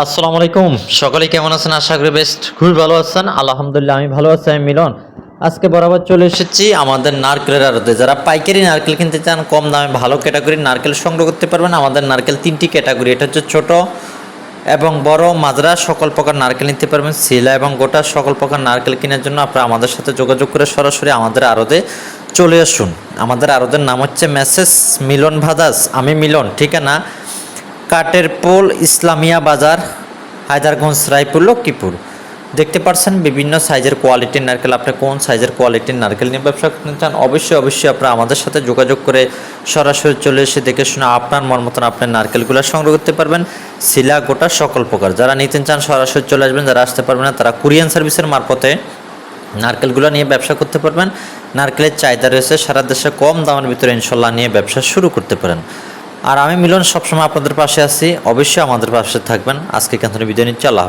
আসসালামু আলাইকুম। সকলে কেমন আছেন? আশা করি বেস্ট খুবই ভালো আছেন। আলহামদুলিল্লাহ, আমি ভালো আছি, আমি মিলন। আজকে বরাবর চলে এসেছি আমাদের নারকেলের আড়তে। যারা পাইকারি নারকেল কিনতে চান, কম দামে ভালো ক্যাটাগরির নারকেল সংগ্রহ করতে পারবেন। আমাদের নারকেল তিনটি ক্যাটাগরি। এটা হচ্ছে ছোট এবং বড়, মাজরা, সকল প্রকার নারকেল নিতে পারবেন। শিলা এবং গোটা সকল প্রকার নারকেল কেনার জন্য আপনারা আমাদের সাথে যোগাযোগ করে সরাসরি আমাদের আড়তে চলে আসুন। আমাদের আড়তের নাম হচ্ছে মেসেজ মিলন ভাদাস। আমি মিলন ঠিকানা কাটের পোল, ইসলামিয়া বাজার, হায়দারগঞ্জ, রায়পুর, লক্ষ্মীপুর। দেখতে পাচ্ছেন বিভিন্ন সাইজের কোয়ালিটির নারকেল। আপনি কোন সাইজের কোয়ালিটির নারকেল নিয়ে ব্যবসা করতে চান? অবশ্যই অবশ্যই আপনারা আমাদের সাথে যোগাযোগ করে সরাসরি চলে এসে দেখে শুনে আপনার মন মতন আপনার নারকেলগুলো সংগ্রহ করতে পারবেন। শিলা গোটা সকল প্রকার। যারা নিতে চান, সরাসরি চলে আসবেন। যারা আসতে পারবেন না, তারা কুরিয়ান সার্ভিসের মারফতে নারকেলগুলো নিয়ে ব্যবসা করতে পারবেন। নারকেলের চাহিদা রয়েছে সারা দেশে কম দামের ভিতরে ইনশাল্লাহ নিয়ে ব্যবসা শুরু করতে পারেন। আর আমি মিলন সবসময় আপনাদের পাশে আছি। অবশ্যই আমাদের পাশে থাকবেন। আজকে কেন বিদায় নিচ্ছি। আল্লাহ